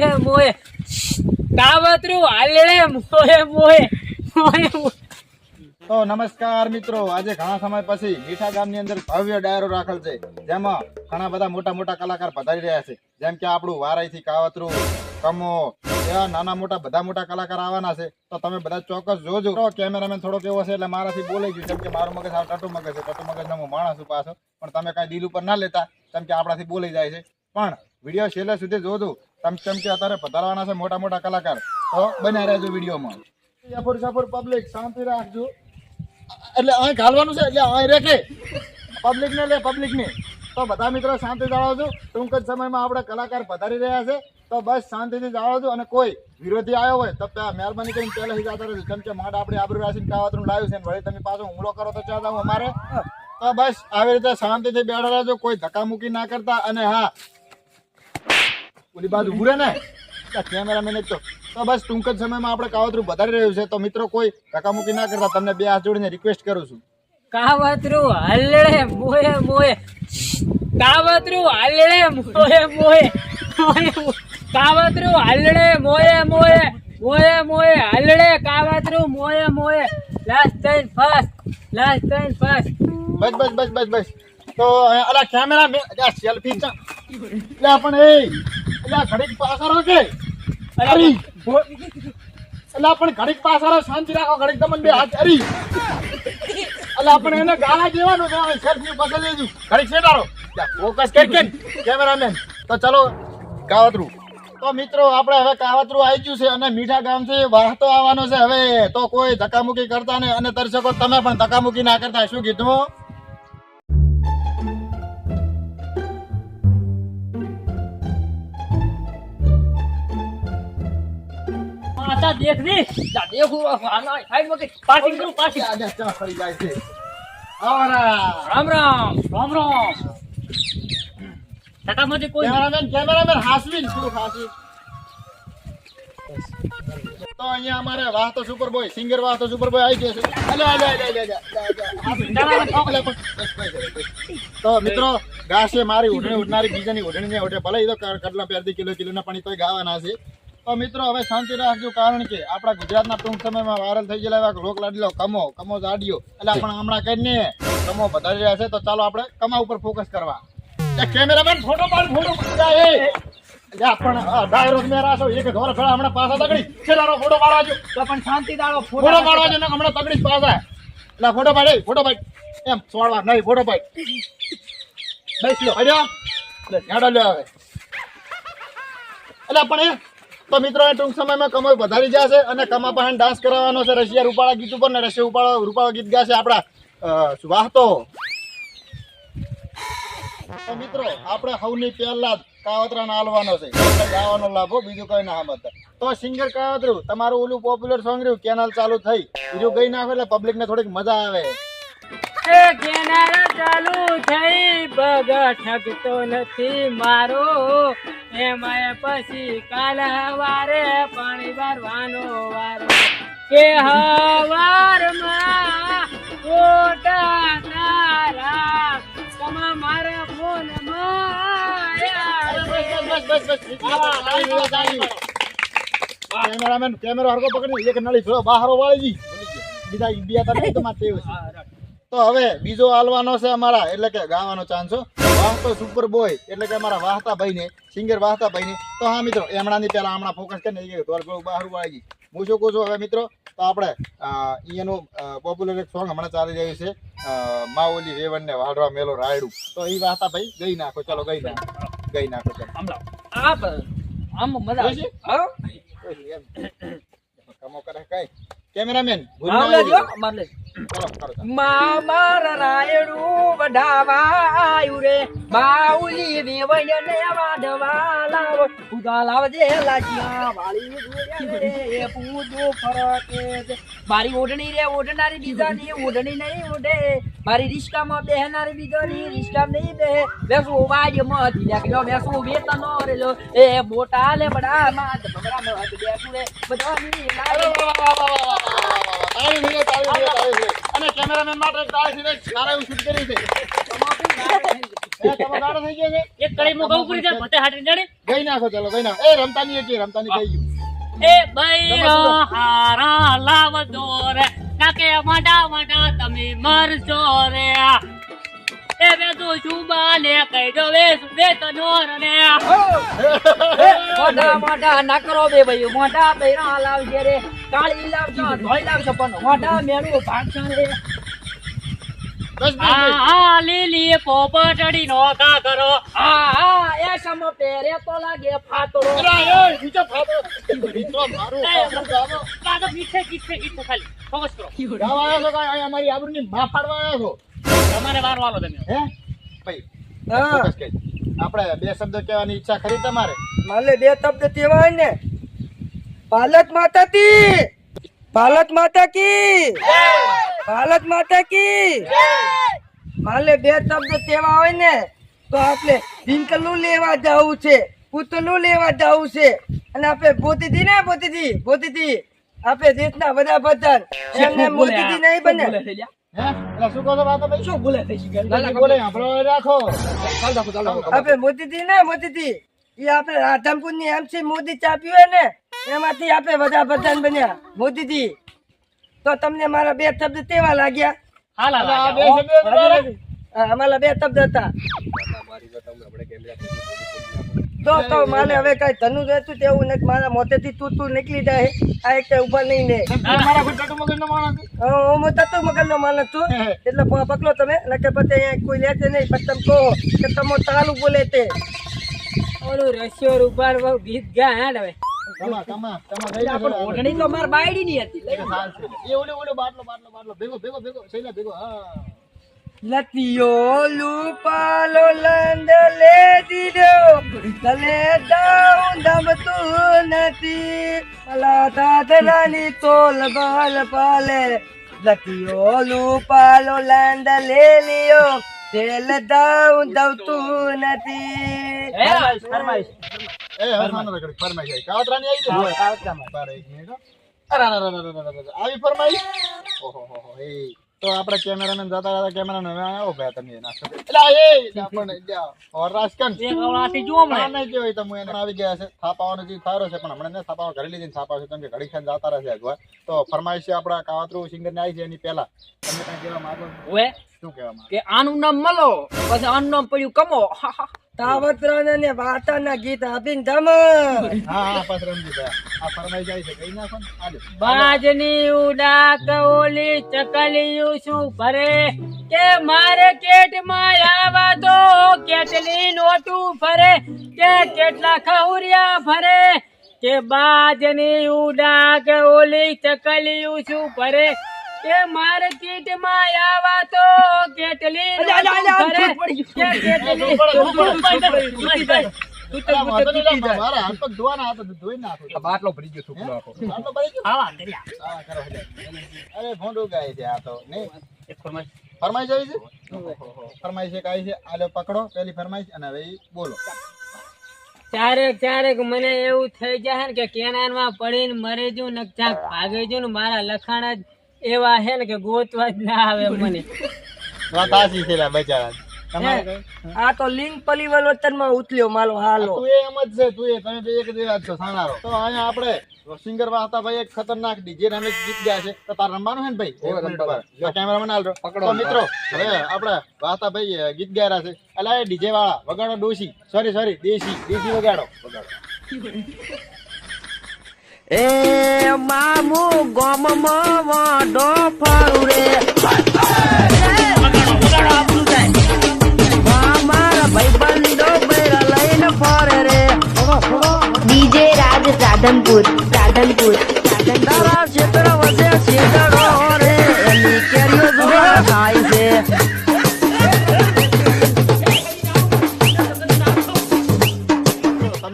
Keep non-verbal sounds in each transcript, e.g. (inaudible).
મોહે મોએ કાવતરું હાલે મોએ મોએ મોહે. તો નમસ્કાર મિત્રો, આજે ઘણા સમય પછી મીઠા ગામની અંદર ભવ્ય ડાયરો રાખેલ છે, જેમાં ઘણા બધા મોટા મોટા કલાકાર પધારી રહ્યા છે. જેમ કે આપણું વારાઈથી કાવતરું, કમો, એવા નાના મોટા બધા મોટા કલાકાર આવવાના છે. તો તમે બધા ચોક્કસ જોજો. કેમેરામેન થોડોક એવો છે એટલે મારાથી બોલાઈ ગયું જેમ કે મારું મગજ આ ટટુ મગજ છે. ટટુ મગજ હું માણસ છું પાછો. પણ તમે કાંઈ દિલ ઉપર ના લેતા કેમ કે આપણાથી બોલાઈ જાય છે. પણ વીડિયો છેલ્લે સુધી જોજો. તેમ કે અત્યારે પધારવાના છે મોટા મોટા કલાકાર. તો બન્યા રહેજો વિડીયોમાં. સફર સફર પબ્લિક શાંતિ રાખજો. એટલે અહીં ઘાલવાનું છે, એટલે અહીં રેખે. પબ્લિક ને લે પબ્લિક ને તો બધા મિત્રો શાંતિ જાળવજો. ટૂંક જ સમયમાં આપણે કલાકાર પધારી રહ્યા છે. તો બસ શાંતિથી જાળવજો અને કોઈ વિરોધી આવ્યો હોય, તો મહેરબાની કરીને પહેલેથી જતા રહેજો કેમ કે માંડ આપણે આબરૂ રાશિને કાવતરું લાવ્યું છે વળી તમે પાછો હુમલો કરો તો ચાલો અમારે. તો બસ આવી રીતે શાંતિથી બેઠા રહેજો, કોઈ ધક્કામુક્કી ના કરતા અને હા ઓલી બાજુ ઉભું ને? કેમેરામેન તો. તો બસ ટૂંક જ સમયમાં આપણે કાવતરું વધારી રહ્યું છે. તો મિત્રો કોઈ ધકામુકી ના કરતા તમને બે હાથ જોડીને રિક્વેસ્ટ કરું છું. કાવતરું હલડે મોહે મોહે કાવતરું હલડે મોહે મોહે. કાવતરું હલડે મોહે મોહે મોએ મોહે હલડે કાવતરું મોહે મોએ. Last time first last time first બસ બસ બસ બસ બસ. તો અલા કેમેરા સેલ્ફી ચા. એટલે પણ એ ઘડીક પાછળ કે અરી પણ ઘડીક પાછળ શાંતિ રાખો ઘડીક તમને બે હાથ અરી એટલે આપણે એને ગાળા દેવાનું છે. સેલ્ફી પકડી લેજો. ઘડીક સેટારો ફોકસ કર કે કેમેરામેન તો ચલો કાવતરું. તો મિત્રો આપણે હવે કાવતરું આવી ગયું છે અને મીઠા ગામથી વાહતો આવવાનો છે. હવે તો કોઈ ધક્કામુકી કરતા નહીં. અને દર્શકો તમે પણ ધક્કામુકી ના કરતા. શું કીધું? દેખ જા દેખું આના સાઈડમાં પાર્ટી કરું પાર્ટી. આજે ચા ફરી જાય છે. આવરા રામ. રામ રામ રામ ટકામાંથી કોઈ કેમેરામેન કેમેરામેન હાસવીન થોડું હાસવી તો અહીંયા અમારે વાહતો સુપર બોય સિંગર વાહતો સુપર બોય આવી ગયો છે. અલે અલે તો મિત્રો ગાશે મારી ઉઠણી ઉઠનારી બીજાની ઉઠણી ને ઉઠે ભલે એ તો કર- કટલા કિલો કિલો ના પણ તોય ગાવાના છે. તો મિત્રો હવે શાંતિ રાખજો કારણ કે આપણા ગુજરાતના ટૂંક સમયમાં વાયરલ થઈ ગયેલા એવા રોગ લાડીલો કમો કમો જાડિયો એટલે આપણે હમણાં કરીને કમો વધારી રહ્યા છે તો ચાલો આપણે કમા ઉપર ફોકસ કરવા. કેમેરામેન ફોટો પાડ ફોટો પણ ડાયરો મેરા છો એક ધોર ફેરા હમણાં પાછા તગડી. છેલ્લાનો ફોટો પાડવાજો. તો પણ શાંતિ દાડો ફોટો પાડવાજો ને હમણાં તગડી પાછા. એટલે ફોટો પાડે ફોટો પાડ. એમ સોળવા નહીં ફોટો પાડ. બેસ લો એટલે ઝાડો લ્યો હવે. એટલે પણ એ તો મિત્રો ટૂંક સમયમાં કમર વધારી જશે અને કમા પાસે ડાન્સ કરાવવાનો છે. રશિયા રૂપાળા ગીત ઉપર ને રશિયા રૂપાળા રૂપાળા ગીત ગાશે આપણા વાહતો. તો મિત્રો, આપણે સૌની પહેલા જ કાવતરાને આલવાનો છે. ગાવાનો લાભો, બીજું કઈ ના મત તો સિંગર કાવતરું, તમારું ઓલું પોપ્યુલર સોંગ રહ્યું, કેનાલ ચાલુ થઈ. બીજું ગઈ નાખો એટલે પબ્લિક ને થોડીક મજા આવે. કેનાલ ચાલુ થઈ, બગ ઠગતો નથી મારો. એમાં પછી કાલ હવારે પાણી ભરવાનો વારો. કે તારા તમા મારા ફોન કેમેરામેન કેમેરો હરકો પકડી એક નળી થોડો બહારો વાળી બીજા ઇન્ડિયા તરફ તો હવે બીજો આલવાનો છે અમારા એટલે કે ગાવાનો ચાન્સ વાહતો સુપર બોય એટલે કે અમારા વાહતા ભાઈને સિંગર વાહતા ભાઈને. તો હા મિત્રો એમણાની પહેલાં હમણાં ફોકસ કરીને થોડું થોડું બહાર વાળી હું શું કહું છું હવે મિત્રો? તો આપણે અહીંયાનું પોપ્યુલર એક સોંગ હમણાં ચાલી રહ્યું છે માઓલી રેવણ ને વાઢવા મેલો રાયડું. તો એ વાહતા ભાઈ ગઈ નાખો ચાલો ગઈ નાખો. ગઈ નાખો ચાલો. આમ મજા આવે. હા? (coughs) કમો કરે કઈ. કેમેરામેન આમ લેજો, મામાર રાયડું વઢાવા આયુ રે બાઉલી વેવૈયા ને વાઢવા લાવ ઉદા લાવજે લાજિયા વાળી એ પૂજો ફરકે. મારી ઓઢણી રે ઓઢનારી બીજાની ઓઢણી નહીં ઓઢે મારી રિશ્કામાં બેહનારી બીજાની રિશ્કા નહીં બે બેસું વાજ મત લાગ્યો બેસું વેતન રે લો એ બોટા લે બડા માત બગડા મત બેસું રે બધાની લાય તાળી તાળી તાળી. અને કેમેરામેન માટે તાળીથી સીધે સારા એવું શૂટ કર્યું છે. એ તમારો થઈ ગયો છે? એક કડી માં ગૌ કરી દે ભતે હાટી જડે ગઈ નાખો ચાલો ગઈ નાખો. એ રમતાની હતી રમતાની ગઈ ગયું. એ બૈરો હારા લાવજો રે. નાકે માડા માડા તમે મરજો રે. એ બે શુભા ને કહી દો વે સુબે તનો રે મોટા મોટા ના કરો બે ભાઈ મોટા બૈરા લાવજે રે. કાળી લાવજો ધોઈ લાવજો પણ મોટા મેળું ભાગશે રે. આ લીલી પોપટડી નો કરો. આ આ એ સમ પેરે તો લાગે ફાતરો એ, નીચે ફાટો. મિત્રો મારું પાછું કાદો પીઠે પીઠે પીઠે ખાલી. ફોકસ કરો. ગાવા આવ્યા છો? અહીંયા અમારી આબરૂની માં ફાડવા આવ્યા છો? તમારે વાર વાલો તમે. હે? ભાઈ ફોકસ કરી. આપણે બે શબ્દ કહેવાની ઈચ્છા ખરી તમારે? માલે બે શબ્દ કહેવાય ને. ભારત માતા કી. ભારત માતા કી. ભારત માતા કી. માલે બે શબ્દ કહેવા હોય ને તો આપણે રિંકલું લેવા જવું છે પૂતલું લેવા જવું છે. અને આપણે ભૂતિથી ને ભૂતિથી ભૂતિથી. આપણે દેશના વડાપ્રધાન. એમને મોદીજી નહીં બને. છો રાધનપુરની એમસી મોદી ચાપ્યું હોય ને એમાંથી આપણે પ્રધાન બન્યા. મોદીજી તો તમને મારા બે શબ્દ તેવા લાગ્યા? અમારા બે શબ્દ હતા. તો તો મારે હવે કઈ ધનુ રહેતું તેવું નથી મારા મોટેથી તું તું નીકળી જાય. આ એક ઊભા નહીં ને. તમારા કોઈ ટટુ મગજનો માણસ હું તત્વ મગલનો માણસ છું. એટલે પકડો તમે. નકે પછી અહીંયા કોઈ લેતે નહીં. પછી તમે કહો કે તમે તાલું બોલે તે. ઓલું રશિયો રૂપાર ગીત ગા હેડ હવે. ઓઢણી તો માર બાયડી ની હતી. એ ઓલો, ઓલો, બાટલો, બાટલો, બાટલો. ભેગો, ભેગો, ભેગો. ભેગો, હા. લતિયો લુપાલો લંદ લે દીધો તલે દાઉં દમતું નથી અલા દાદરાની તોલ બલ પાલે લતિયો લુપાલો લંદ લે લિયો તેલ દાઉં દવતું નથી એ, હવે માનો રગડી, ફરમાઈશ આવી. કાવતરાની આવી છે? બાર એક મિનિટ અરે, અરે, અરે, આવી ફરમાઈશ? ઓહો, હો, હો, એ. તો આપણે કેમેરામેન જતા હતા કેમેરામેન હવે આવ્યો ભાઈ તમે નાસ્તો. એલા, એ, આપણને જા, ઓર રાજકન. એક આવડાથી જુઓ ના, મને નહીં કેવાય તમે એને આવી ગયા છે. થાપાવાનો જે થારો છે પણ હમણાં ને થાપાવા ઘરે લીધી થાપા છે કેમ કે ઘડી ખાન જતા રહેશે અગવા તો ફરમાઈશ છે આપણા કાવતરુ સિંગર ને આવી છે એની પહેલા. તમે કઈ કહેવા માંગો ઓએ શું કહેવા કે આનું નામ મલો પછી આનું નામ પડ્યું કમો. (laughs) તાવત્રા ને વાર્તાના ગીત આપીને ધમ હા હા પાછળ આ ફરમાઈ જાય છે કઈ નાખો બાજની ઉડાક ઓલી ચકલિયું શું ભરે? કે મારે કેટમાં આવા તો કેટલી નોટું ફરે? કે કેટલા ખવરિયા ફરે? કે બાજની ઉડાક ઓલી ચકલિયું શું ભરે? કે મારે કીટમાં આવા તો કેટલી બાટલો ભરી ગયો હે? આટલો પડી ગયો? આવા દરિયા હા, કરો એટલે. અરે ભોંડું ગાય છે આ તો નહીં? ફરમાઈશ. ફરમાઈશ આવી છે? ફરમાઈશ એક આવી છે. આ પકડો પેલી ફરમાઈશ અને હવે બોલો. ક્યારેક ક્યારેક મને એવું થઈ જાય ને કે કેનારમાં પડીને મરી જુ ને ક્યાંક ભાગી જુ ને મારા લખાણ જ એવા છે ને કે ગોતવા જ ના આવે મને. વાત સાચી છે લા બચારા. આ તો લિંગ પલીવલ વતનમાં ઉતલ્યો માલો હાલો. તું એમ જ છે તું એ તમે બે એક જેવા છો સાણારો તો અહીંયા આપણે સિંગર વાહતા ભાઈ એક ખતરનાક ડીજે રમેશ ગીત ગયા છે. તો તાર રમવાનું છે ને ભાઈ? એક મિનિટ પર. તો કેમેરામેન હાલ પકડો મિત્રો હવે આપણે વાહતા ભાઈ ગીત ગાયરા છે. એટલે એ ડીજે વાળા વગાડો ડોસી સોરી સોરી દેશી દેશી વગાડો વગાડો. એ મામુ ગોમમાં વાડો ફરું રે. ડીજે રાજ રાધનપુર રાધનપુર. રાધનપુર તારા ક્ષેત્ર વસે છેડો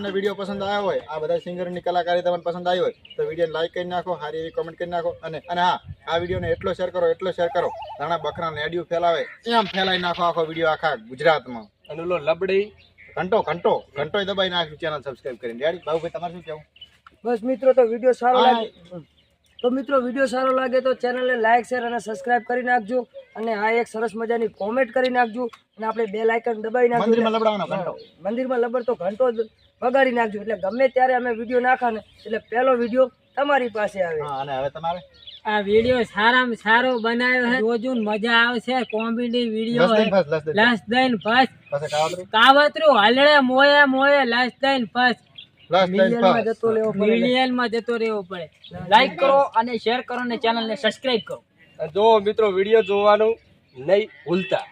તમને વીડિયો પસંદ આવ્યો હોય આ બધા સિંગરની કલાકારી તમને પસંદ આવી હોય તો વીડિયો લાઈક કરી નાખો સારી એવી કોમેન્ટ કરી નાખો અને અને હા આ વિડીયોને એટલો શેર કરો એટલો શેર કરો ઘણા બકરા નેડિયું ફેલાવે એમ ફેલાવી નાખો આખો વીડિયો આખા ગુજરાતમાં. અને ઓલો લબડી. ઘંટો ઘંટો ઘંટો દબાઈ નાખ્યું ચેનલ સબસ્ક્રાઈબ કરીને. ડેડી ભાઈ તમારે શું કહેવું? બસ મિત્રો તો વીડિયો સારો લાગે તો મિત્રો વીડિયો સારો લાગે તો ચેનલને લાઇક શેર અને સબસ્ક્રાઇબ કરી નાખજો અને આ એક સરસ મજાની કોમેન્ટ કરી નાખજો અને આપણે બે લાઇકન દબાવી નાખજો. મંદિરમાં લબડાવવાનો ઘંટો. મંદિરમાં લબડ તો ઘંટો જ વગાડી નાખજો. એટલે ગમે ત્યારે અમે વીડિયો નાખા ને એટલે પહેલો વીડિયો તમારી પાસે આવે. અને હવે તમારે? આ વીડિયો સારામાં સારો બનાવ્યો છે. જોજો મજા આવશે. કોમેડી વીડિયો લસ દઈન ફસ કાવતરું? કાવતરું હલડે મોયે મોયે લસ દઈન ફસ મિલિયનમાં જતો લેવો પડે માં જતો રહેવો પડે. લાઈક કરો અને શેર કરો અને ચેનલને સબસ્ક્રાઇબ કરો. જો મિત્રો વીડિયો જોવાનું નહીં ભૂલતા.